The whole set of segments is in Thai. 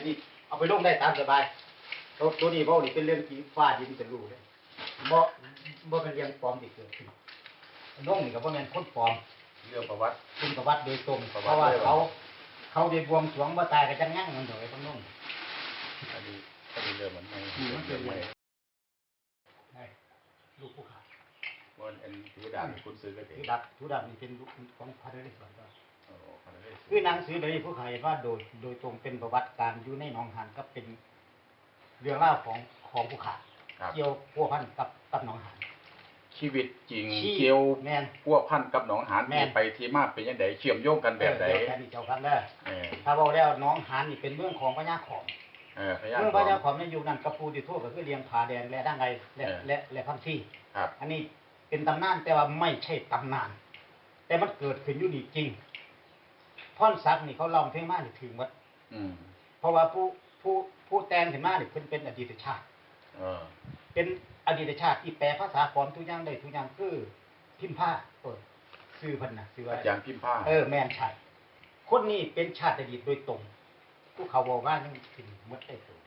นนี้เอาไปลงได้ตามสบายตัวตัวนี้เพราะนี่เป็นเรื่องที่ฟ้าดินเป็นรูเลยบ่บ่เป็นเรื่องปลอมที่เกิดขึ้นน้องนี่ก็บ่แม่นคนปลอมเรื่องประวัติเป็นประวัติโดยตรงประเพวัติราะว่าเลยเหรอเขา เขาได้บวงสรวงบ่ตายก็จังงั้งมันโดยพวกน้องอันนี้อันนี้เรื่องมันไม่อืมมันเป็นเรื่องไม่ให้ลูกผู้ขาวันอันถือดาบนี่คุณซื้อก็ถึงที่ดับทุดับนี่เป็นลูกของพระนเรศวรก็โอ้ขนาดนี้ คือหนังสือเลยผู้ขายว่าโดยโดยตรงเป็นประวัติการอยู่ในหนองหานก็เป็นเรื่องเล่าวของของผู้ขาครับ เกี่ยวพัวพันกับกับหนองหาน ชีวิตจริงที่เกี่ยวแม่นพัวพันกับหนองหานแม่นที่ไปที่มาเป็นยังไงเชื่อมโยงกันแบบไหนเออเดี๋ยวแค่นี้เจ้าพันได้อเออถ้าบอกแล้วหน้องหานนี่เป็นเมืองของพญาขอมเออพยานเมืองพญาขอมในยุคนั้นกระปูติทั่วก็คือเลี้ยงผาแดงและด้านในและเออและและพังที่ ครับ อันนี้เป็นตำนานแต่ว่าไม่ใช่ตำนาน แต่มันเกิดขึ้นอยู่นี่จริง ท่อนซักดิ์นี่เขาลองเพลงมานี่ถึงหมดอืมเพราะว่าผู้ผู้ผู้แต่งขึ้นมานี่เพิ่นเป็นอดีตชาติเออเป็นอดีตชาติที่แปลภาษาก่อนทุกอย่างได้ทุกอย่างคือพิมพ์ผ้าเปิดซื้อเพิ่นน่ะซื้อว่าอาจารย์พิมพ์ผ้าเออแม่นใช่คนนี้เป็นชาติอดีตโดยตรงผู้เขาบอกว่ายังถึงหมดได้ตัว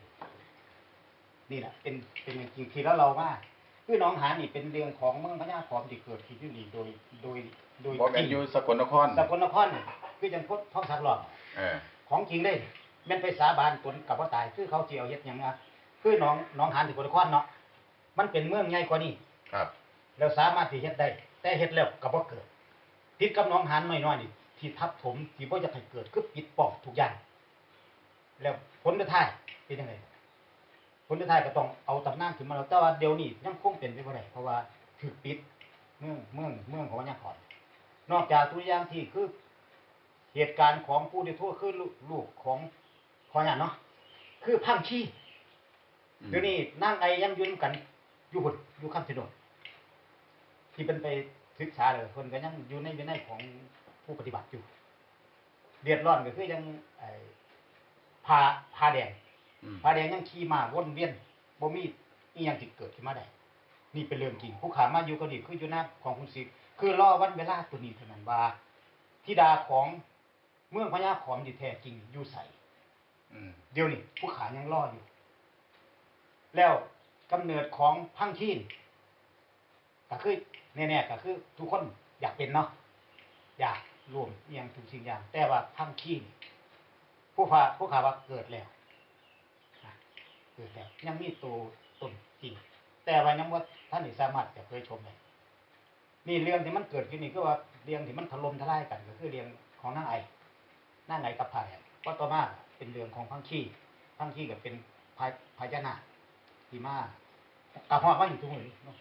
นี่แหละเป็นเป็นอย่างจริงที่แล้วเราว่าคือหน้องหานนี่เป็นเรื่องของเมืองพญาขอมที่เกิดขึ้นที่นี่โดยโดยโดยบอแมจนริงอยู่สกลนครสกลนครนี่ คือจังพดท้องสักหลอกเออ ของจริงเลยแม่นไปสาบานตนกับว่าตาย คือเขาเจียวเฮ็ดหยังนะคือหน้องหน้องหานสกลนครเนาะมันเป็นเมืองใหญ่กว่านี้ ครับ แล้วสามารถที่เฮ็ดได้ แต่เฮ็ดแล้วก็บ่เกิดผิดกับหน้องหานน้อยๆนี่ที่ทับถมที่บ่อยากให้เกิดคือปิดป้องทุกอย่าง แล้วผลสุดท้ายเป็นยังไงผลสุดท้ายก็ต้องเอาตำนานขึ้นมาแล้วแต่ว่าเดี๋ยวนี้ยังคงเป็นไปบ่ได้เพราะว่าถูกปิดเมืองเมืองเมืองของวัญญาขอนนอกจากตัวอย่างที่คือ เหตุการณ์ของผู้ที่ทั่วคือลูกลูกของขอญาตเนาะคือพังชีอืมเดี๋ยวนี้นั่งไอยังอยืนำกันอยู่บนอยู่ข้ามถนนที่เป็นไปศึกษาเลยคนก็ยังอยู่ในวินัยของผู้ปฏิบัติอยู่เดือดร้อนก็คือยังไอ้พาพาแดงอืมพาแดงยังขี่มาวนเวียนบ่มีอีหยังที่เกิดขึ้นมาได้ นี่เป็นเรื่องจริงผู้ขามาอยู่ก็ดีคืออยู่หน้าของคุณศิษย์คือรอวันเวลาตัวนี้เท่านั้นว่าธิดาของ เมืองพญาขอมที่แท้จริงอยู่ใสอืมเดี๋ยวนี้ผู้ขายังรออยู่ แล้วกำเนิดของพังคีนก็คือแน่ๆก็คือ ทุกคนอยากเป็นเนาะอยากรวมอหย่างทุกสิ่งอย่าง แต่ว่าพังคีนผู้ขาผู้ขาว่าเกิดแล้วนะเกิดแล้ว ยังมีตัวตนจริง แต่ว่ายังว่าท่านนี่สามารถจะเคยชมได้นี่เรื่องที่มันเกิดขึ้นนี่ก็ว่าเรื่องที่มันถล่มทลายกันก็คือเรื่องของนางไอ นั่นไหนกับพายก็ต่อมาเป็นเรื่องของพังขี้พังขี้ก็เป็นพายพายนาคที่มากระหอกมาอยู่ทุกมือนี้เนาะ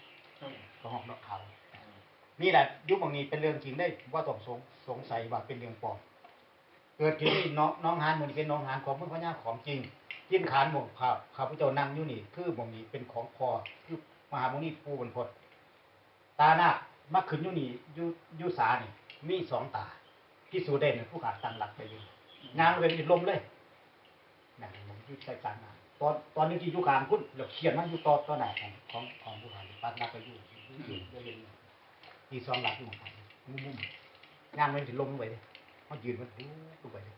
กระหอกนกเขานี่แหละยุคบางนี้เป็นเรื่องจริงได้ว่าต้องสงสงสัยว่าเป็นเรื่องปลอมเกิดขึ้นนี่น้องน้องหานหมันเป็นน้องหานของพระพญาของจริงกินขานหมกข้าวข้าพเจ้านั่งอยู่นี่ คือบางนี้เป็นของพอคือมหาโมนีปูบนพดตาหน้าคมาขึ้นอยู่นี่อยู่อยู่สานี่มีสองตา พิสูจน์ได้เนี่ยผู้ขาดตั้งหลักไปอยู่งานเลยลมเลยนะผมอยู่ใจกลางงานตอนตอนนี้ที่อยู่กลางคุณเราเขียนมันอยู่ต่อต่อไหนของของของผู้ขายปัดนักไปอยู่อยู่อยู่อยู่เย็นที่สองหลักอยู่ของมุมมุมงานมันถึงลมลงไปเลยเขายืนมันดูลงไปเลย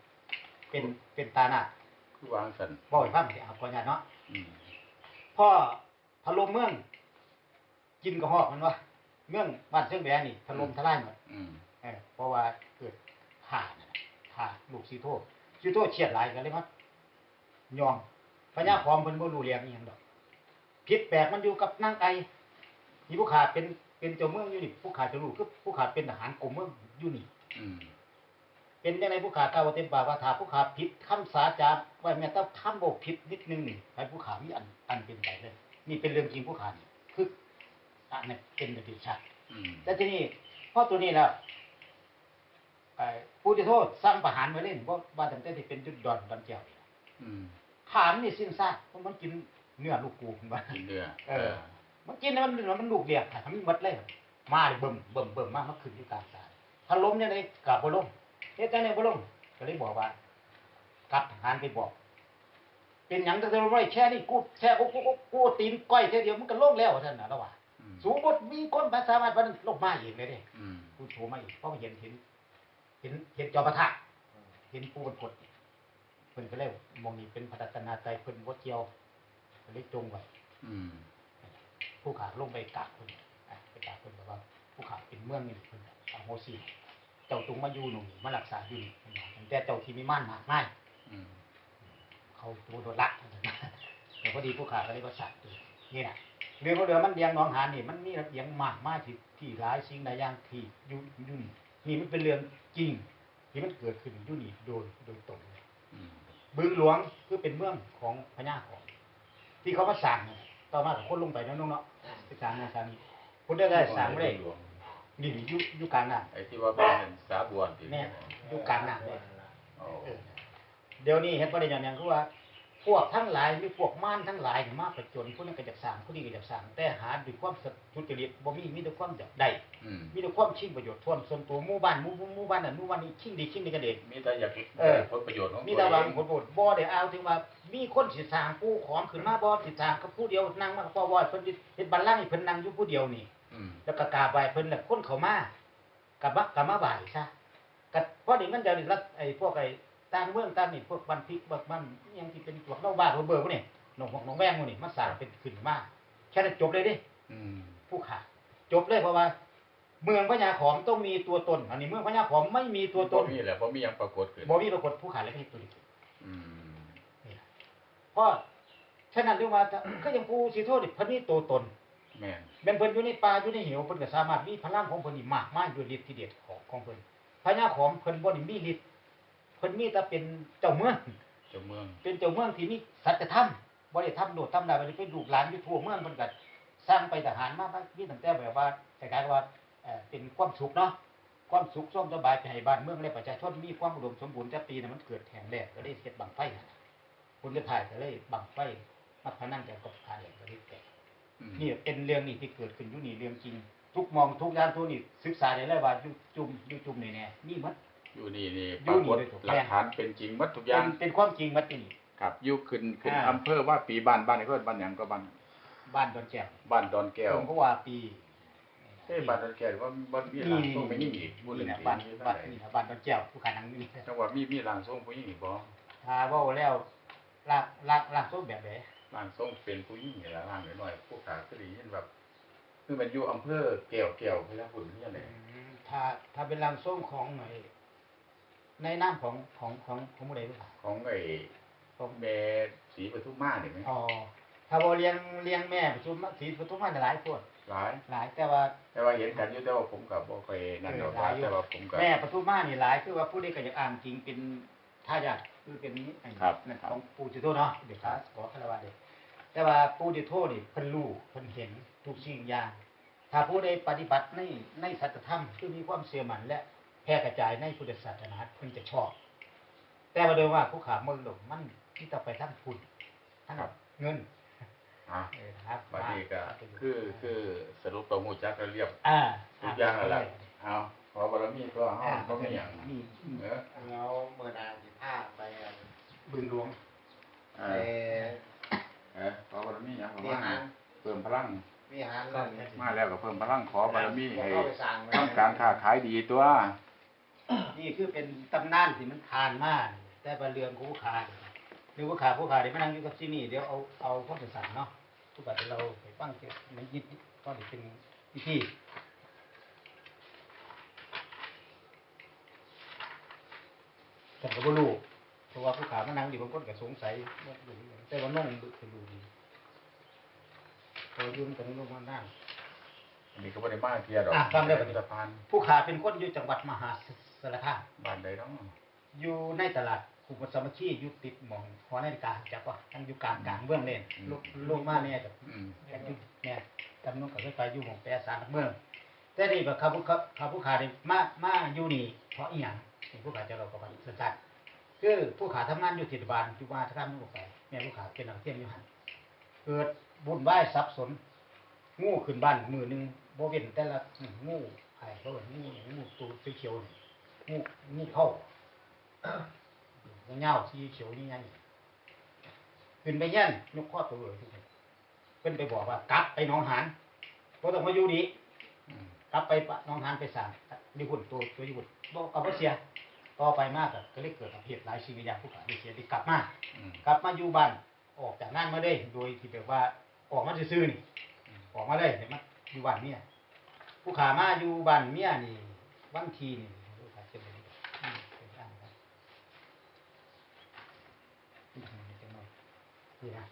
เป็นเป็นตาหน้าคือวางสันบ่อยฟังเสียเอาก่อนญาติเนาะอืมพ่อถล่มเมือง กินกระหอกมันวะเมืองบ้านเชียงแบนี่ถล่มทลายหมดอืมเออเพราะว่าเกิด ข่านั่นน่ะข่าลูกซีโทซีโทเฉียดหลายกันเลยมั้ยอมพญาคอมเพิ่นบ่รู้เรียงอีหยังดอกผิดแปลกมันอยู่กับนางไก่นี่ผู้ขาเป็นเป็นเจ้าเมืองอยู่นี่ผู้ขาจะรู้คือผู้ขาเป็นทหารกรมเมืองอยู่นี่อืมเป็นจังไดผู้ขากล่าวว่าเต็มปากว่าถ้าผู้ขาผิดคำสาจาว่าแม้แต่คำบ่ผิดนิดนึงนี่ให้ผู้ขามีอันอันเป็นไปเลยนี่เป็นเรื่องจริงผู้ขานี่คืออันนี้เป็นอดีตชาติอืมแต่ทีนี้พอตัวนี้แล้วไอ้ ผู้ที่โทษสร้างประหารไว้เล่นว่าว่าตั้งแต่ที่เป็นจุดดอนดอนเจียวนี่อืมขามนี่สิ้นซากเพราะมันกินเนื้อลูกกูมันว่ากินเนื้อเออ มันกินแล้วมันมันลูกเรียกค่ะทำมันหมดเลยมาเลยเบิ่มเบิ่มเบิ่มมากมันขึ้นอยู่กลางสายถ้าล้มยังไงกลับบ่ล้มเฮ็ดจังได๋บ่ล้มก็เลยบอกว่ากลับทหารไปบอก เป็นหยังแต่เราไม่แช่นี่กูแช่กูกูกูกูตีนก้อยแค่เดียวมันก็ล้มแล้วว่าซั่นน่ะแล้วว่าอืมสูงบดมีคนภาษามารถมันลงมาเองเลยเด้อืมผู้โชว์มาอีกเพราะว่าเห็นเห็น เห็นเห็นจอประทะเห็นผู้บนกดเพิ่นก็เลยมองนี่เป็นพระรัตนตรัยเพิ่นบ่เกี่ยวก็เลยจงไว้อืมผู้ขาลงไปกราบเพิ่นอะไปกราบเพิ่นแบบว่า ผู้ขาเป็นเมืองนี่เพิ่นก็อโหสิเจ้าจงมาอยู่หนูนี่มารักษาอยู่นี่เพิ่นว่าตั้งแต่เจ้าที่มีม่านมากมายอืมเขาตัวโดนละแต่พอดีผู้ขาก็เลยว่าสัตว์นี่นะเรื่องของเรือมันเลี้ยงหน้องหานนี่ มันมีระเบียงมากมากที่ที่หลายสิ่งหลายอย่างที่อยู่อยู่นี่ นี่มันเป็นเรื่องจริงที่มันเกิดขึ้นอยู่นี่โดยโดยตรงเลยอืมบึงหลวงคือเป็นเมืองของพญาของ ที่เขามาสร้างเนี่ยต่อมากับคนลงไปเนาะน้องเนาะไปสร้างนะสร้างนี่คนได้ได้สร้างไม่ได้นี่นี่อยู่อยู่กลางน้ไอ้ที่ว่าเป็นสาบวนที่ำแม่อยู่กลางน้ำเลยโอ้เออเดี๋ยวนี้เห็นประเด็นอย่างหนึงคือว่า พวกทั้งหลายมีพวกม่านทั้งหลายนี่มาประจนผู้นั้นก็จะสร้างผู้นี้ก็จะสร้างแต่หาด้วยความสุจริตบ่มีมีแต่ความอยากได้อืมมีแต่ความชิงประโยชน์ทวนส่วนตัวหมู่บ้านหมู่หมู่หมู่บ้านนั้นหมู่บ้านนี้ชิงดีชิงดีกันเองมีแต่อยากเออผลประโยชน์ของมีแต่วางผลประโยชน์บ่ได้เอาถึงว่ามีคนสิสร้างปูขอมขึ้นมาบ่สิสร้างกับผู้เดียวนั่งมากับพ่อบ่เพิ่นเฮ็ดบัลลังก์ให้เพิ่นนั่งอยู่ผู้เดียวนี่อืมแล้วก็กราบไหว้เพิ่นแล้วคนเข้ามากับมากลับมาไหว้ซะก็พอดีมันเดี๋ยวนี้รัฐไอ้พวกไอ้ ต่างเมืองต่างนี่พวกบ้านพริกบ้านบ้านอิหยังที่เป็นพวกเล่าบ้านเบอร์พวกนี้หนองหนองแวงพวกนี้มันสร้างเป็นขึ้นมาแค่นั้นจบเลยเดิอืมผู้ขาจบเลยเพราะว่า เมืองพญาขอมต้องมีตัวตน อันนี้เมืองพญาขอมไม่มีตัวตนบ่มีแหละบ่มีหยังปรากฏขึ้นบ่มีปรากฏผู้ขาเลยไม่ใช่ตัวนี้อืมเพราะฉะนั้นเรียกว่าถ้าก็ยังผู้สิโทษนี่เพิ่นมีตัวตนแม่นแม่นเพิ่นอยู่ในป่าอยู่ในเหวเพิ่นก็สามารถมีพลังของเพิ่นนี่มากมายด้วยฤทธิ์ที่เด็ดของของเพิ่นพญาขอมเพิ่นบ่ได้มีฤทธิ์เพิ่นมีแต่เป็นเจ้าเมือง เจ้าเมือง เป็นเจ้าเมืองที่มีสัจธรรมบ่ได้ทำโดดทำได้บ่ได้เป็นลูกหลานอยู่ทั่วเมืองเพิ่นก็สร้างไปทหารมามามีตั้งแต่แบบว่าคล้ายๆว่าเอ่อเป็นความสุขเนาะความสุขสมสบายไปให้บ้านเมืองและประชาชนมีความอุดมสมบูรณ์แต่ปีนั้นมันเกิดแห่งแรกก็ได้เฮ็ดบังไฟนั่นน่ะคนเลยถ่ายก็เลยบังไฟมาพนันกันกับทานแหลกก็ได้แตกอืมนี่เป็นเรื่องนี้ที่เกิดขึ้นอยู่นี่เรื่องจริง ทุกมองทุกด้านทุกนี่ศึกษาได้เลยว่าอยู่จุ่มอยู่จุ่มนี่แน่นี่หมัด อยู่นี่นี่อปยู่รากฏนี่เลยถูกหลักฐานเป็นจริงหมดทุกอย่างเป็นเป็นความจริงหมัดที่นี่ครับอยู่ขึ้นขึ้นอ่าอำเภอว่าปีบ้านบ้านนี่เพิ่นบ้านหยังก็บ้านบ้านดอนแก้วบ้านดอนแก้วผมก็ว่าปีเอ้ยบ้านดอนแก้วว่าบ่มีหลานส่งไปยิ่งอีกบ่นี่เล่นนะปีบ้านนี้บ้านได้นี่นะบ้านดอนแก้วผู้ขานังนี่จังหวัดมีมีหลานส่งผู้หญิงอีกบ่ถ้าเว่าแล้วลากลากลากส้มแบบไหนหลานส่งเป็นผู้หญิงนี่ล่ะหลานน้อยๆผู้ขาคือได้ยินแบบคือมันอยู่อำเภอแก้วแก้วพญาพุ่นนี่แหละถ้าถ้าเป็นลางส้มของไหน ในน้ำของของของของผู้ใดรู้ป่ะของไอ้ของแม่ศรีปทุมมานี่ไหมอ๋อถ้าบ่เลี้ยงเลี้ยงแม่ปทุมศรีปทุมมาหลายพวดหลายหลายแต่ว่า แต่ว่าเห็นกันอยู่แต่ว่าผมก็บ่เคยนั่นดอกเออหลายอยู่แต่ว่าผมก็แม่ปทุมมานี่หลายคือว่าผู้ใดก็อยากอ่านจริงเป็นทายาทคือเป็นไอ้ครับนั่นของปู่จิโตเนาะเดี๋ยวครับขอคารวะเด็กแต่ว่าปู่จิโตนี่เพิ่นรู้เพิ่นเห็นทุกสิ่งอย่างถ้าผู้ใดปฏิบัติในในสัจธรรมคือมีความเชื่อมั่นและ แพร่กระจายในพุทธศาสนาเพิ่นจะชอบ แต่ว่าโดยว่าผู้ขามรดกมันที่จะไปทั้งทุนทั้งเงินอะเออครับบัดนี้ก็คือคือสรุปตัวหมู่จักก็เรียบอ่าทุกอย่างแล้วล่ะเอาขอบารมีก็เฮาอ่าบ่มีหยังมีเออแล้วเมื่อนานสิบห้าไปอันบึงหลวงเอไปอเออขอบารมีหยังวิว่าหารเพิ่มพลังวิหารนั่นมาแล้วก็เพิ่มพลังขอบารมีให้เข้าไปสั่งไว้ทำการค้าขายดีตัว นี่คือเป็นตำนานที่มันทานมาก แต่บรเรืองของผู้ขาเนี่ยหรือผู้ขาผู้ขาเดี๋ยวมานั่งอยู่กับที่นี่เดี๋ยวเอาเอาข้อสื่อสารเนาะทุกบาทเราไปฟังเกี่ยวในยิดก็เดี๋ยวเป็นพิธีแต่ก็บ่รู้เพราะว่าผู้ขามานั่งอยู่บางคนก็สงสัยว่าอยู่ที่ไหนแต่ว่าน้องดูคือดูดีพอยุ่งกันลงมานั่งอันนี้ก็บ่ได้มาเที่ยดอกอะฟังได้ปะสะพานผู้ขาเป็นคนอยู่จังหวัดมหา สารคามบ้านใดเนาะอยู่ในตลาดคุปสามัคคีอยู่ติดหมองหอนาฬิกาจักว่าทั้งอยู่กลางกลางเมืองเล่นลงลงมาเนี่ยกับอืมกันอยู่เนี่ยจำนวนกับไปอยู่หมองแปรสารหลักเมืองแต่นี่แบบข้าผู้ข้าข้าผู้ขานี่มามาอยู่นี่เพราะอีหยังที่ผู้ขาจะเรากับมันสั้นๆคือผู้ขาทำงานอยู่ที่บาลอยู่บ้านทำงานอยู่ไปแม่ผู้ขาเป็นนักเที่ยวอยู่หันเกิดบุญไหว้สับสนงูขึ้นบ้านมือหนึงโบเว้นแต่ละงูไอ้เขาเรียกงูงูตัวสีเขียวนี่งู งูเขาเงาสีเขียวนี่ไงขึ้นไปเยันยกข้อตัวเลยทุกคนเพิ่นไปบอกว่ากลับไปน้องหานเพราะต้องมาอยู่ดีกลับไปปะน้องหานไปสางญี่ปุ่นตัวตัวญี่ปุ่นบอกกับว่าเสียต่อไปมากก็เลยเกิดเหตุหลายสิ่งหลายอย่างผู้ขาดเสียได้กลับมากลับมาอยู่บ้านออกจากงานมาได้โดยที่แบบว่าออกมาซื่อๆนี่ออกมาได้เห็นไหมอยู่บ้านเมียผู้ขามาอยู่บ้านเมียนี่วันทีนี่ผู้ขาจะเป็นอืมเป็นอันครับนี่จังหน่อย นี่นะ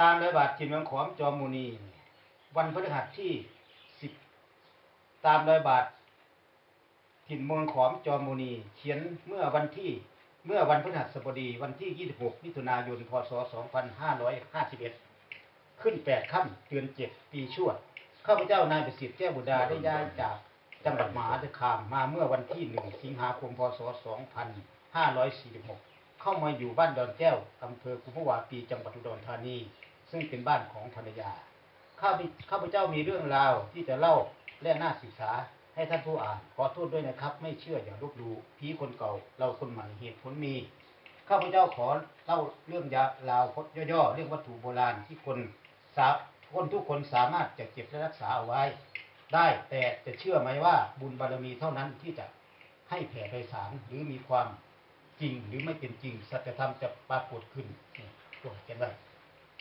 ตามระบาดจินเมืองขอมจอมมูนี วันพฤหัสที่สิบตามรอยบาทถิ่นเมืองขอมจอมมูนี เขียนเมื่อวันที่เมื่อวันพฤหัสบดีวันที่ 26 มิถุนายน พศ 2551 ขึ้น 8 ค่ำเดือน 7 ปีชวด ข้าพเจ้านายประสิทธิ์แก้วบุดาได้ย้ายจากจังหวัดมหาสารคามมาเมื่อวันที่ 1 สิงหาคม พศ 2546 เข้ามาอยู่บ้านดอนแก้วอำเภอกุมภาวาปีจังหวัดอุดรธานี ซึ่งเป็นบ้านของภรรยา ข้าพข้าพเจ้ามีเรื่องราวที่จะเล่าและน่าศึกษาให้ท่านผู้อ่าน ขอโทษด้วยนะครับ ไม่เชื่ออย่าลบหลู่ผีคนเก่า เราคนใหม่เหตุผลมี ข้าพเจ้าขอเล่าเรื่องยาราวพจน์ย่อๆเรื่องวัตถุโบราณที่คนสาคนทุกคนสามารถจะเก็บและรักษาเอาไว้ ได้แต่จะเชื่อไหมว่าบุญบารมีเท่านั้นที่จะให้แผ่ไพศาลหรือมีความ จริงหรือไม่เป็นจริง สัจธรรมจะปรากฏขึ้นนี่ตัวเขียนไว้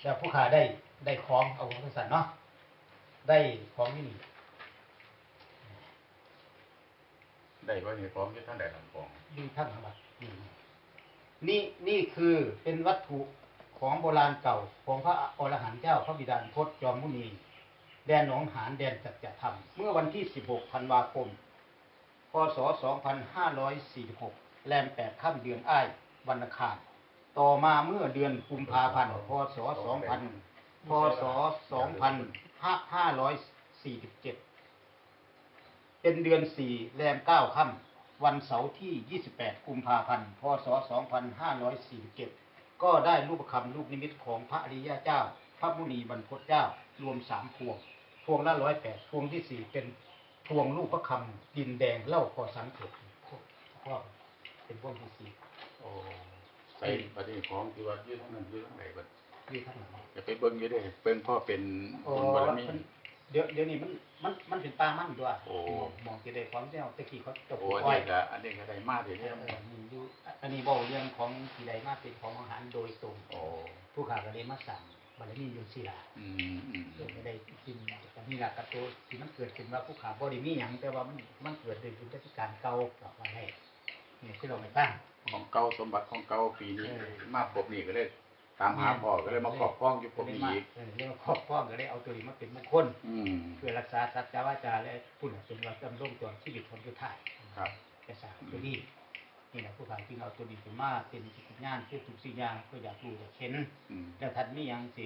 แต่ผู้ขาได้ได้ของเอาของสันเนาะได้ของที่นี่ได้ว่ามีพร้อมที่ท่านใดลำปองดูท่านธรรมะนี่นี่นี่คือเป็นวัตถุของโบราณเก่าของพระอรหันต์เจ้าพระบิดาพจน์จอมมุนีแดนหนองหานแดนจักรธรรม เมื่อวันที่ 16 ธันวาคม พศ 2546 แรม8ค่ำเดือนอ้ายวันอังคารต่อมาเมื่อเดือนกุมภาพันธ์พศ2000พศ2547เจ็ดเป็นเดือน4แรม9ค่ำวันเสาร์ที่28กุมภาพันธ์พศ2547ก็ได้รูปคำลูกนิมิตของพระอริยเจ้า พระมุนีบรรพตเจ้ารวมสามพวง พวงละร้อยแปดพวงที่สี่เป็นพวงลูกพระคำดินแดงเล่าก่อสังเกตพวก เป็นพวงที่สี่โอ้ใส่ประเด็นของที่ว่ายืดทั้งนั้นยืดทั้งไหนบัดอยู่ข้างหลังจะไปเบิ่งอยู่ได้เบิ่งพ่อเป็นโอ้บุญบารมีมันเดี๋ยวเดี๋ยวนี้มันมันมันเป็นปลามันด้วยโอ้มองจะได้ความเจ้าตะกี้เขาจะปโอ้ลูกอันอ้อยนี้ก็อันนี้ก็ได้มากเลยเอเนี่ยอเออมีอยู่อันนี้บอกเรื่องของที่ใดมาเป็นของอาหารโดยตรงโอ้ผู้ขาก็เลยมาสั่งบารมีอยู่ศิลาอืมอืมเดี๋ยวไม่ได้กินแต่นี่แหละกับตัวที่มันเกิดขึ้นว่าผู้ขาบ่ได้มีหยังแต่ว่ามันมันเกิดโดยบุญราชการเก่ากับว่าให้เนี่ยที่เราไม่ตั้งของเก่าสมบัติของเก่าปีนี้เออมาพบนี่ก็เลยตามหาพ่อก็เลยมาครอบครองอยู่พก็บเลยนี้มาอีกเออเรียกว่าครอบครองก็เลยเอาตัวนี้มาเป็นมงคลอืมเพื่อรักษาสัจจาวาจาและพุ่นเป็นวัดดำรงจนชีวิตคนสุดท้ายครับจะสร้างตัวนี้นี่แหละผู้ขาจึงเอาตัวนี้เป็นมาเป็นจิตวิญญาณเพื่อทุกสิ่งอย่างเพื่ออยากรู้อยากเห็นอืมแล้วท่านมีหยังสิ